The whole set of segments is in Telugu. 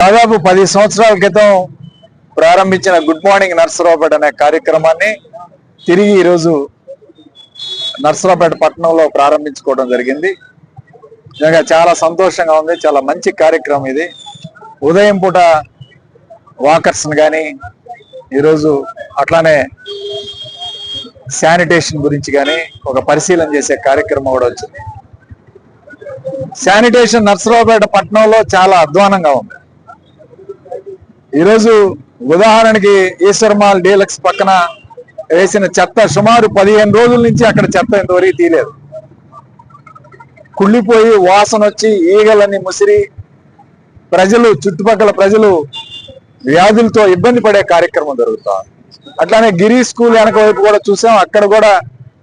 దాదాపు పది సంవత్సరాల క్రితం ప్రారంభించిన గుడ్ మార్నింగ్ నర్సరావుపేట అనే కార్యక్రమాన్ని తిరిగి ఈరోజు నర్సరావుపేట పట్టణంలో ప్రారంభించుకోవడం జరిగింది. నిజంగా చాలా సంతోషంగా ఉంది. చాలా మంచి కార్యక్రమం ఇది. ఉదయం పూట వాకర్స్ని కానీ ఈరోజు అట్లానే శానిటేషన్ గురించి కానీ ఒక పరిశీలన చేసే కార్యక్రమం కూడా వచ్చింది. శానిటేషన్ నర్సరావుపేట పట్టణంలో చాలా అధ్వానంగా ఉంది. ఈరోజు ఉదాహరణకి ఈశ్వర్మాల్ డీలక్స్ పక్కన వేసిన చెత్త సుమారు పదిహేను రోజుల నుంచి అక్కడ చెత్త ఇంతవరకు తీయలేదు. కుళ్ళిపోయి వాసన వచ్చి ఈగలన్నీ ముసిరి ప్రజలు చుట్టుపక్కల ప్రజలు వ్యాధులతో ఇబ్బంది పడే కార్యక్రమం జరుగుతా అట్లానే గిరి స్కూల్ వెనక వైపు కూడా చూసాం అక్కడ కూడా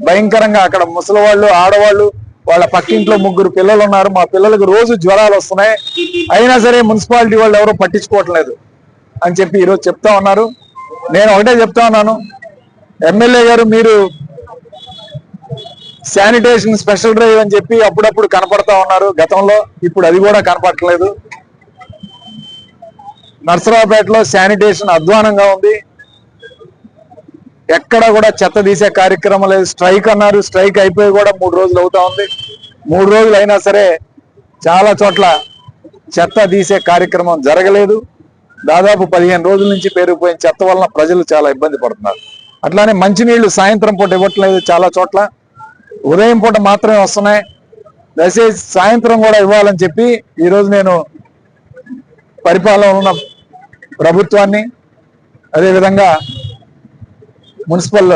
భయంకరంగా అక్కడ ముసలివాళ్ళు ఆడవాళ్ళు వాళ్ళ పక్కింట్లో ముగ్గురు పిల్లలు ఉన్నారు మా పిల్లలకు రోజు జ్వరాలు వస్తున్నాయి. అయినా సరే మున్సిపాలిటీ వాళ్ళు ఎవరో పట్టించుకోవట్లేదు. అని చెప్పి ఈరోజు చెప్తా ఉన్నారు. నేను ఒకటే చెప్తా ఉన్నాను. ఎమ్మెల్యే గారు మీరు శానిటేషన్ స్పెషల్ డ్రైవ్ అని చెప్పి అప్పుడప్పుడు కనపడతా ఉన్నారు గతంలో. ఇప్పుడు అది కూడా కనపడట్లేదు. నర్సరావుపేటలో శానిటేషన్ అధ్వానంగా ఉంది. ఎక్కడ కూడా చెత్త తీసే కార్యక్రమం లేదు. స్ట్రైక్ అన్నారు. స్ట్రైక్ అయిపోయి కూడా మూడు రోజులు అవుతా ఉంది. మూడు రోజులు అయినా సరే చాలా చోట్ల చెత్త తీసే కార్యక్రమం జరగలేదు. దాదాపు పదిహేను రోజుల నుంచి పేరుకుపోయిన చెత్త వలన ప్రజలు చాలా ఇబ్బంది పడుతున్నారు. అట్లానే మంచినీళ్ళు సాయంత్రం పూట ఇవ్వట్లేదు చాలా చోట్ల. ఉదయం పూట మాత్రమే వస్తున్నాయి. దయచేసి సాయంత్రం కూడా ఇవ్వాలని చెప్పి ఈరోజు నేను పరిపాలన ఉన్న ప్రభుత్వాన్ని అదేవిధంగా మున్సిపల్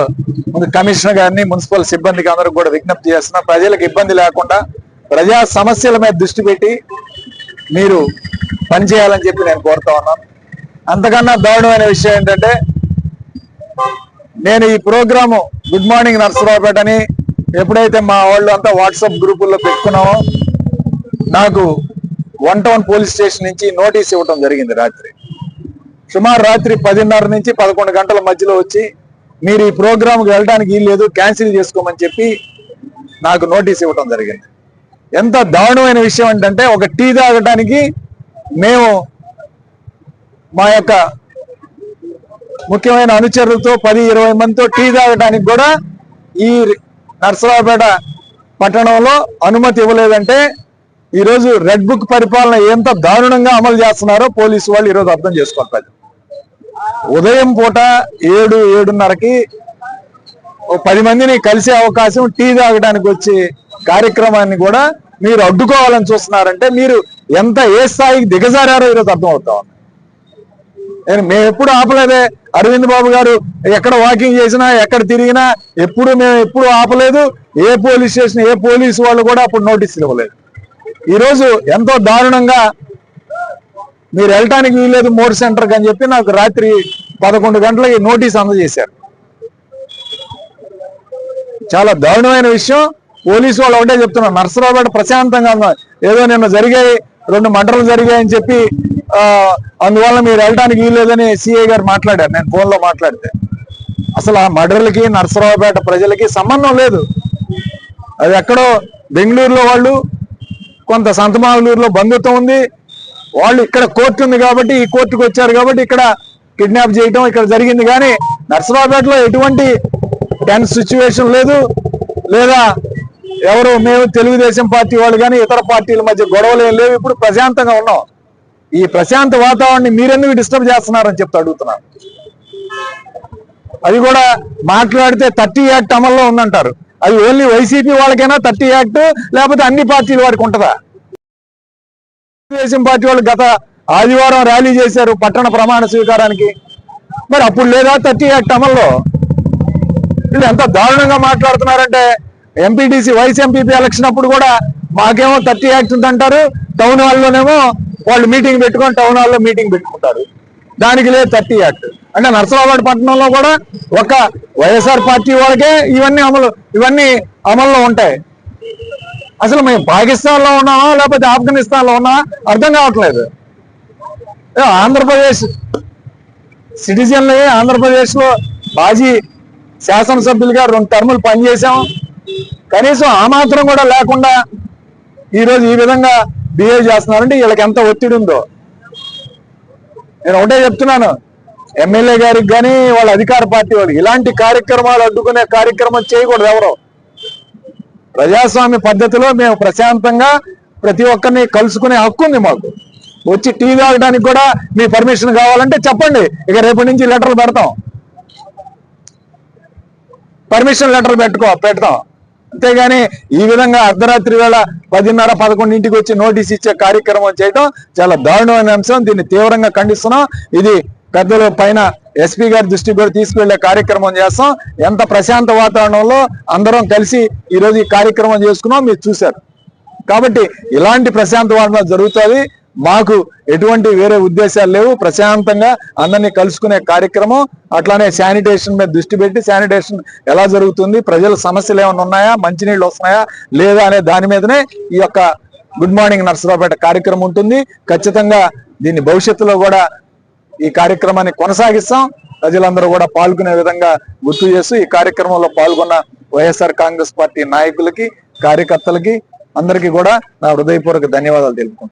కమిషనర్ గారిని మున్సిపల్ సిబ్బందికి అందరికి కూడా విజ్ఞప్తి చేస్తున్నా ప్రజలకు ఇబ్బంది లేకుండా ప్రజా సమస్యల మీద దృష్టి పెట్టి మీరు పనిచేయాలని చెప్పి నేను కోరుతా ఉన్నాను. అంతకన్నా దారుణమైన విషయం ఏంటంటే నేను ఈ ప్రోగ్రాము గుడ్ మార్నింగ్ నర్సరావుపేట అని ఎప్పుడైతే మా వాళ్ళు అంతా వాట్సాప్ గ్రూపుల్లో పెట్టుకున్నామో నాకు వన్ టౌన్ పోలీస్ స్టేషన్ నుంచి నోటీస్ ఇవ్వటం జరిగింది రాత్రి. సుమారు రాత్రి పదిన్నర నుంచి పదకొండు గంటల మధ్యలో వచ్చి మీరు ఈ ప్రోగ్రాంకి వెళ్ళడానికి వీల్లేదు క్యాన్సిల్ చేసుకోమని చెప్పి నాకు నోటీస్ ఇవ్వటం జరిగింది. ఎంత దారుణమైన విషయం ఏంటంటే ఒక టీ తాగటానికి మేము మా యొక్క ముఖ్యమైన అనుచరులతో పది ఇరవై మందితో టీ తాగడానికి కూడా ఈ నర్సరావుపేట పట్టణంలో అనుమతి ఇవ్వలేదంటే ఈరోజు రెడ్ బుక్ పరిపాలన ఎంత దారుణంగా అమలు చేస్తున్నారో పోలీసు వాళ్ళు ఈరోజు అర్థం చేసుకోవాలి ఉదయం పూట ఏడు ఏడున్నరకి ఓ పది మందిని కలిసే అవకాశం టీ తాగడానికి వచ్చే కార్యక్రమాన్ని కూడా మీరు అడ్డుకోవాలని చూస్తున్నారంటే మీరు ఎంత ఏ స్థాయికి దిగజారారో ఈరోజు అర్థం అవుతా ఉంది. మేము ఎప్పుడు ఆపలేదే. అరవింద్ బాబు గారు ఎక్కడ వాకింగ్ చేసినా ఎక్కడ తిరిగినా ఎప్పుడు మేము ఎప్పుడు ఆపలేదు. ఏ పోలీస్ స్టేషన్ ఏ పోలీసు వాళ్ళు కూడా అప్పుడు నోటీస్ ఇవ్వలేదు. ఈరోజు ఎంతో దారుణంగా మీరు వెళ్ళటానికి వీల్లేదు మోర్ సెంటర్కి అని చెప్పి నాకు రాత్రి పదకొండు గంటలకి నోటీస్ అందజేశారు. చాలా దారుణమైన విషయం. పోలీసు వాళ్ళు ఒకటే చెప్తున్నారు. నర్సరావుపేట ప్రశాంతంగా ఏదో నిన్న జరిగాయి. రెండు మంటలు జరిగాయని చెప్పి అందువల్ల మీరు వెళ్ళడానికి వీల్లేదని సిఐ గారు మాట్లాడారు. నేను ఫోన్లో మాట్లాడితే. అసలు ఆ మర్డర్లకి నర్సరావుపేట ప్రజలకి సంబంధం లేదు. అది ఎక్కడో బెంగళూరులో వాళ్ళు కొంత సంతమాగలూరులో బంధుత్వం ఉంది. వాళ్ళు ఇక్కడ కోర్టు ఉంది కాబట్టి ఈ కోర్టుకు వచ్చారు కాబట్టి ఇక్కడ కిడ్నాప్ చేయటం ఇక్కడ జరిగింది. కానీ నర్సరావుపేటలో ఎటువంటి టెన్స్ సిచ్యువేషన్ లేదు. లేదా ఎవరు? మేము తెలుగుదేశం పార్టీ వాళ్ళు కానీ ఇతర పార్టీల మధ్య గొడవలు ఏం లేవు. ఇప్పుడు ప్రశాంతంగా ఉన్నాం. ఈ ప్రశాంత వాతావరణాన్ని మీరెందుకు డిస్టర్బ్ చేస్తున్నారని చెప్తే అడుగుతున్నాను అది కూడా మాట్లాడితే థర్టీ యాక్ట్ అమల్లో ఉందంటారు. అది ఓన్లీ వైసీపీ వాళ్ళకైనా థర్టీ యాక్ట్ లేకపోతే అన్ని పార్టీల వారికి ఉంటుందా? తెలుగుదేశం పార్టీ వాళ్ళు గత ఆదివారం ర్యాలీ చేశారు పట్టణ ప్రమాణ స్వీకారానికి. మరి అప్పుడు లేదా థర్టీ యాక్ట్ అమల్లో? వీళ్ళు ఎంత దారుణంగా మాట్లాడుతున్నారంటే ఎంపీటీసీ వైస్ ఎంపీపీ ఎలక్షన్ అప్పుడు కూడా మాకేమో థర్టీ యాక్ట్ ఉందంటారు. టౌన్ హాల్లోనేమో వాళ్ళు మీటింగ్ పెట్టుకొని టౌన్ హాల్లో మీటింగ్ పెట్టుకుంటారు. దానికి లేదు థర్టీ యాక్ట్. అంటే నర్సరాబాద్ పట్టణంలో కూడా ఒక వైఎస్ఆర్ పార్టీ వాళ్ళకే ఇవన్నీ అమలు ఇవన్నీ అమల్లో ఉంటాయి. అసలు మేము పాకిస్తాన్లో ఉన్నామా లేకపోతే ఆఫ్ఘనిస్తాన్లో ఉన్నామా అర్థం కావట్లేదు. ఆంధ్రప్రదేశ్ సిటిజన్లే ఆంధ్రప్రదేశ్లో మాజీ శాసనసభ్యులుగా రెండు టర్ములు పనిచేసాం కనీసం ఆ మాత్రం కూడా లేకుండా ఈ రోజు ఈ విధంగా బిహేవ్ చేస్తున్నారంటే వీళ్ళకి ఎంత ఒత్తిడి ఉందో. నేను ఒకటే చెప్తున్నాను ఎమ్మెల్యే గారికి కానీ వాళ్ళ అధికార పార్టీ వాళ్ళకి ఇలాంటి కార్యక్రమాలు అడ్డుకునే కార్యక్రమం చేయకూడదు ఎవరు. ప్రజాస్వామ్య పద్ధతిలో మేము ప్రశాంతంగా ప్రతి ఒక్కరిని కలుసుకునే హక్కు ఉంది మాకు. వచ్చి టీ తాగడానికి కూడా మీ పర్మిషన్ కావాలంటే చెప్పండి ఇక రేపటి నుంచి లెటర్లు పెడతాం. పర్మిషన్ లెటర్ పెట్టుకో పెడతాం. అంతేగాని ఈ విధంగా అర్ధరాత్రి వేళ పదిన్నర పదకొండింటికి వచ్చి నోటీస్ ఇచ్చే కార్యక్రమం చేయడం చాలా దారుణమైన అంశం. దీన్ని తీవ్రంగా ఖండిస్తున్నాం. ఇది పెద్దల పైన ఎస్పీ గారి దృష్టి కూడా తీసుకువెళ్ళే కార్యక్రమం చేస్తాం. ఎంత ప్రశాంత వాతావరణంలో అందరం కలిసి ఈరోజు ఈ కార్యక్రమం చేసుకున్నాం మీరు చూశారు. కాబట్టి ఇలాంటి ప్రశాంత వాతావరణం జరుగుతుంది. మాకు ఎటువంటి వేరే ఉద్దేశాలు లేవు. ప్రశాంతంగా అందరినీ కలుసుకునే కార్యక్రమం అట్లానే శానిటేషన్ మీద దృష్టి పెట్టి శానిటేషన్ ఎలా జరుగుతుంది ప్రజల సమస్యలు ఏమైనా ఉన్నాయా మంచినీళ్ళు వస్తున్నాయా లేదా అనే దాని మీదనే ఈ యొక్క గుడ్ మార్నింగ్ నర్సరావుపేట కార్యక్రమం ఉంటుంది. ఖచ్చితంగా దీన్ని భవిష్యత్తులో కూడా ఈ కార్యక్రమాన్ని కొనసాగిస్తాం. ప్రజలందరూ కూడా పాల్గొనే విధంగా గుర్తు చేస్తూ ఈ కార్యక్రమంలో పాల్గొన్న వైఎస్ఆర్ కాంగ్రెస్ పార్టీ నాయకులకి కార్యకర్తలకి అందరికీ కూడా నా హృదయపూర్వక ధన్యవాదాలు తెలుపుకుంటున్నాను.